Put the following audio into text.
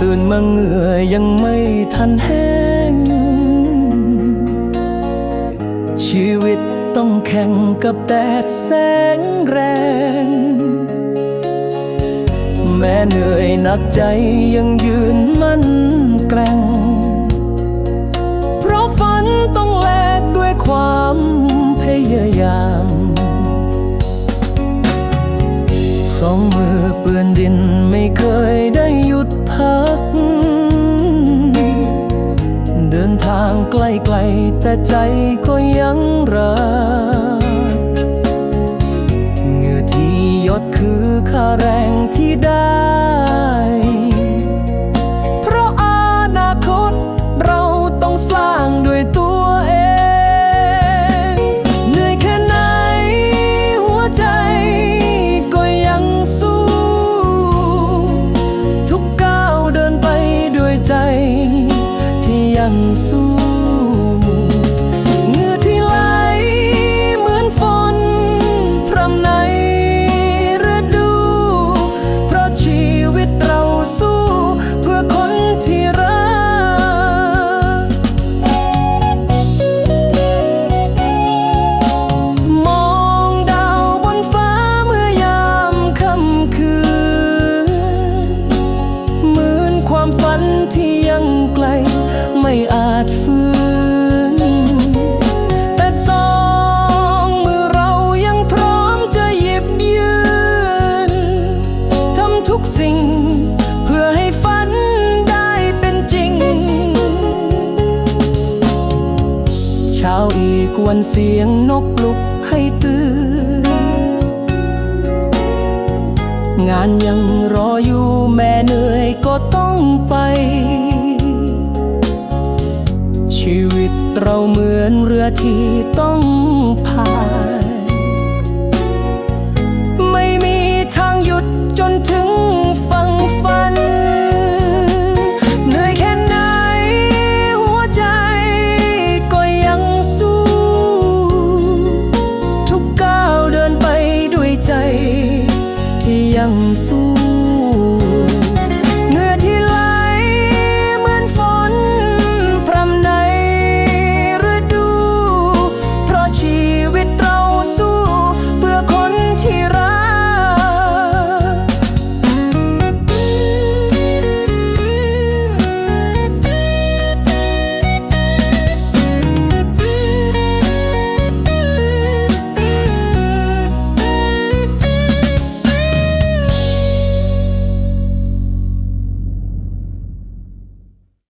ตื่นมาเหงื่อยังไม่ทันแห้ง ชีวิตต้องแข่งกับแดดแสงแรง แม้เหนื่อยหนักใจยังยืน ทางไกลๆแต่ใจก็ยังรักเหงื่อที่หยดคือค่าแรงที่ได้ เพราะอนาคตเราต้องสร้างด้วยตัวเอง เหนื่อยแค่ไหนหัวใจก็ยังสู้ ทุกก้าวเดินไปด้วยใจ ที่ยังสู้ ฝันที่ยังไกล ไม่อาจฟื้น แต่สองมือเรายังพร้อมจะหยิบยืนทำทุกสิ่ง เพื่อให้ฝันได้เป็นจริง เช้าอีกวันเสียงนกปลุกให้ตื่น งานยังรออยู่แม่เหนื่อย ก็ต้องไป ชีวิตเราเหมือนเรือที่ต้องพายไม่มีทางหยุดจนถึงฝั่งฝัน เหนื่อยแค่ไหนหัวใจก็ยังสู้ ทุกก้าวเดินไปด้วยใจที่ยังสู้